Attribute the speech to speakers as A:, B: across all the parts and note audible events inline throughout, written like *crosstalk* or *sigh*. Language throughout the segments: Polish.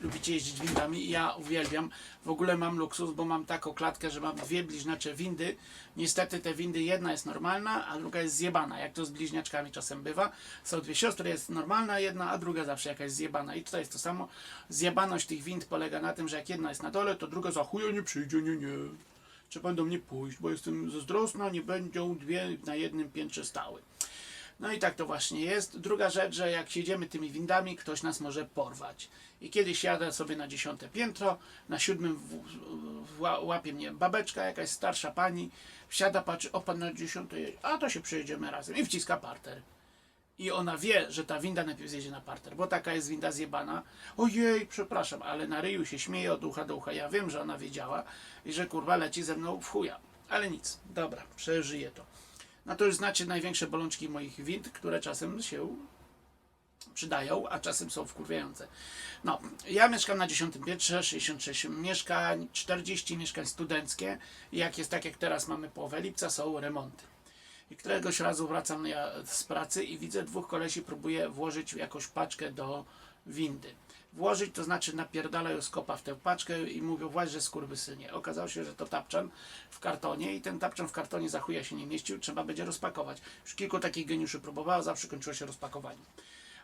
A: lubicie jeździć windami. Ja uwielbiam. W ogóle mam luksus, bo mam taką klatkę, że mam dwie bliźniacze windy. Niestety te windy, jedna jest normalna, a druga jest zjebana. Jak to z bliźniaczkami czasem bywa. Są dwie siostry, jest normalna jedna, a druga zawsze jakaś zjebana. I tutaj jest to samo. Zjebaność tych wind polega na tym, że jak jedna jest na dole, to druga za chuja nie przyjdzie, nie, nie. Trzeba do mnie pójść, bo jestem zazdrosna, nie będą dwie na jednym piętrze stały. No i tak to właśnie jest. Druga rzecz, że jak siedziemy tymi windami, ktoś nas może porwać. I kiedyś jadę sobie na dziesiąte piętro, na siódmym łapie mnie babeczka, jakaś starsza pani, wsiada, patrzy, o pan na dziesiąte jedzie, a to się przejedziemy razem i wciska parter. I ona wie, że ta winda najpierw zjedzie na parter, bo taka jest winda zjebana. Ojej, przepraszam, ale na ryju się śmieje od ucha do ucha. Ja wiem, że ona wiedziała i że kurwa leci ze mną w chuja. Ale nic, dobra, przeżyję to. No to już znacie największe bolączki moich wind, które czasem się przydają, a czasem są wkurwiające. No, ja mieszkam na 10 piętrze, 66 mieszkań, 40 mieszkań studenckie i jak jest tak jak teraz mamy połowę lipca, są remonty. I któregoś razu wracam ja z pracy i widzę dwóch kolesi próbuje włożyć jakąś paczkę do windy. Włożyć to znaczy napierdalają skopa w tę paczkę i mówią właśnie, że skurwysynie. Okazało się, że to tapczan w kartonie i ten tapczan w kartonie za chuja się nie mieścił, trzeba będzie rozpakować. Już kilku takich geniuszy próbowało, zawsze kończyło się rozpakowaniem.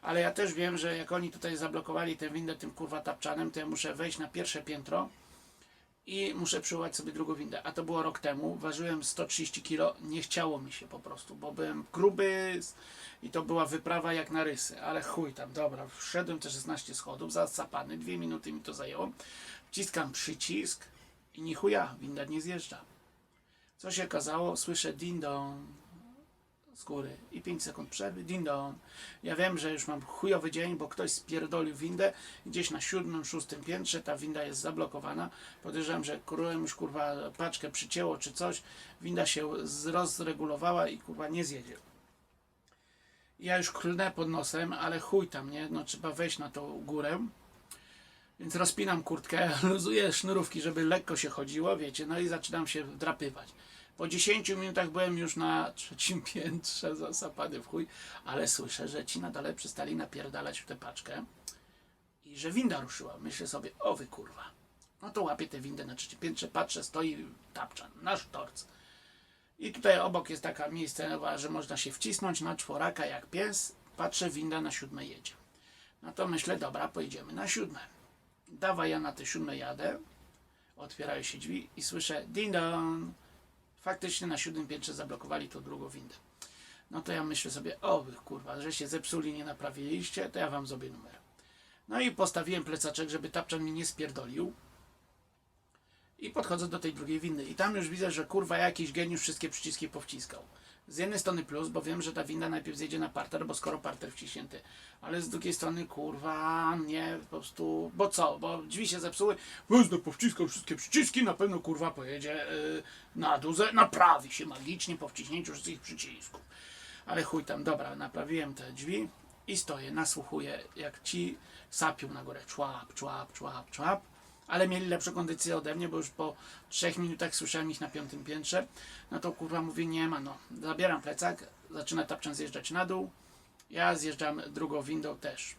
A: Ale ja też wiem, że jak oni tutaj zablokowali tę windę tym kurwa tapczanem, to ja muszę wejść na pierwsze piętro i muszę przywołać sobie drugą windę. A to było rok temu. Ważyłem 130 kg. Nie chciało mi się po prostu, bo byłem gruby i to była wyprawa jak na rysy. Ale chuj tam, dobra. Wszedłem te 16 schodów, zasapany. Dwie minuty mi to zajęło. Wciskam przycisk i ni chuja, winda nie zjeżdża. Co się okazało? Słyszę din dong z góry i 5 sekund przerwy, din dong. Ja wiem, że już mam chujowy dzień, bo ktoś spierdolił windę gdzieś na siódmym, szóstym piętrze, ta winda jest zablokowana. Podejrzewam, że królem już kurwa paczkę przycięło czy coś, winda się rozregulowała i kurwa nie zjedzie. Ja już klnę pod nosem, ale chuj tam, nie? No trzeba wejść na tą górę. Więc rozpinam kurtkę, *laughs* luzuję sznurówki, żeby lekko się chodziło, wiecie, no i zaczynam się wdrapywać. Po 10 minutach byłem już na trzecim *laughs* piętrze, zasapany w chuj, ale słyszę, że ci na dole przestali napierdalać w tę paczkę i że winda ruszyła. Myślę sobie, o wy kurwa. No to łapię tę windę na trzecim piętrze, patrzę, stoi tapczan, nasz torc. I tutaj obok jest taka miejsce, że można się wcisnąć na czworaka jak pies. Patrzę, winda na siódme jedzie. No to myślę, dobra, pojedziemy na siódme. Dawaj, ja na te siódme jadę. Otwierają się drzwi i słyszę ding dong. Faktycznie na siódmym piętrze zablokowali tą drugą windę. No to ja myślę sobie, o kurwa, że się zepsuli, nie naprawiliście, to ja wam zrobię numer. No i postawiłem plecaczek, żeby tapczan mi nie spierdolił. I podchodzę do tej drugiej windy. I tam już widzę, że kurwa jakiś geniusz wszystkie przyciski powciskał. Z jednej strony plus, bo wiem, że ta winda najpierw zjedzie na parter, bo skoro parter wciśnięty. Ale z drugiej strony, kurwa, nie, po prostu, bo co, bo drzwi się zepsuły, wezmę, powciskał wszystkie przyciski, na pewno, kurwa, pojedzie yy, na ze- naprawi się magicznie po wciśnięciu wszystkich przycisków. Ale chuj tam, dobra, naprawiłem te drzwi i stoję, nasłuchuję, jak ci sapią na górę, człap, człap, człap, człap. Ale mieli lepszą kondycję ode mnie, bo już po trzech minutach słyszałem ich na piątym piętrze. No to kurwa mówię, nie ma no. Zabieram plecak, zaczyna tapczan zjeżdżać na dół. Ja zjeżdżam drugą windą też.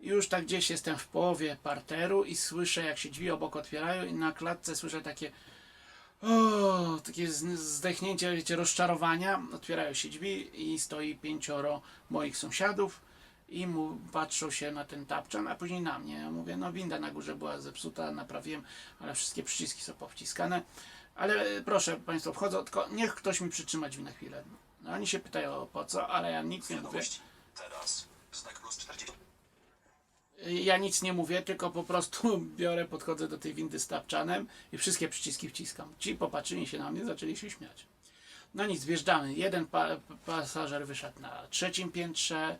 A: Już tak gdzieś jestem w połowie parteru i słyszę jak się drzwi obok otwierają i na klatce słyszę takie o, takie zdechnięcie, wiecie, rozczarowania. Otwierają się drzwi i stoi pięcioro moich sąsiadów i mu patrzą się na ten tapczan, a później na mnie. Ja mówię, no winda na górze była zepsuta, naprawiłem, ale wszystkie przyciski są powciskane. Ale e, proszę Państwa, wchodzą, tylko niech ktoś mi przytrzyma drzwi na chwilę. No oni się pytają po co, ale ja nic nie mówię.
B: Teraz. Znak plus 40.
A: Ja nic nie mówię, tylko po prostu *laughs* biorę, podchodzę do tej windy z tapczanem i wszystkie przyciski wciskam. Ci popatrzyli się na mnie, zaczęli się śmiać. No nic, wjeżdżamy. Jeden pa pasażer wyszedł na trzecim piętrze,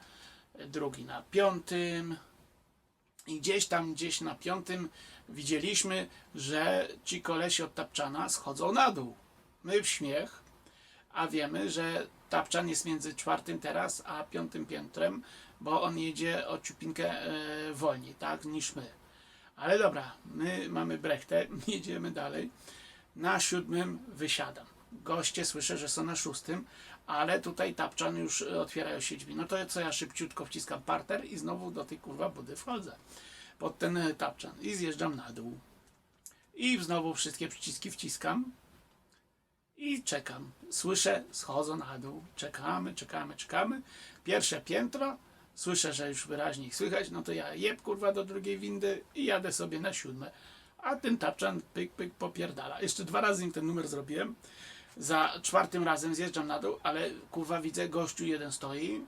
A: drugi na piątym. I gdzieś tam, gdzieś na piątym widzieliśmy, że ci kolesi od tapczana schodzą na dół. My w śmiech, a wiemy, że tapczan jest między czwartym teraz a piątym piętrem, bo on jedzie o ciupinkę e, wolniej, tak, niż my. Ale dobra, my mamy brechtę, *laughs* jedziemy dalej. Na siódmym wysiadam. Goście słyszę, że są na szóstym, ale tutaj tapczan już e, otwierają się drzwi. No to co ja szybciutko wciskam parter i znowu do tej kurwa budy wchodzę. pod ten e, tapczan i zjeżdżam na dół. I znowu wszystkie przyciski wciskam i czekam. Słyszę, schodzą na dół. Czekamy, czekamy, czekamy. Pierwsze piętro, słyszę, że już wyraźnie ich słychać, no to ja jeb kurwa do drugiej windy i jadę sobie na siódme. A ten tapczan pyk, pyk popierdala. Jeszcze dwa razy im ten numer zrobiłem. Za czwartym razem zjeżdżam na dół, ale kurwa widzę gościu jeden stoi,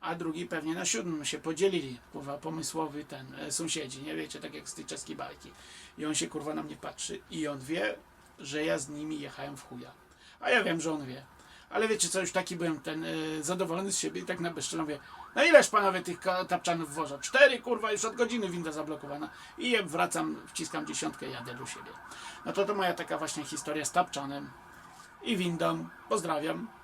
A: a drugi pewnie na siódmym się podzielili, kurwa, pomysłowy ten, e, sąsiedzi, nie wiecie, tak jak z tej czeskiej bajki. I on się kurwa na mnie patrzy i on wie, że ja z nimi jechałem w chuja. A ja wiem, że on wie. Ale wiecie co, już taki byłem ten e, zadowolony z siebie i tak na bezczelnie mówię, no ileż panowie tych tapczanów wożą? Cztery kurwa, już od godziny winda zablokowana. I wracam, wciskam dziesiątkę jadę do siebie. No to to moja taka właśnie historia z tapczanem i windą. Pozdrawiam.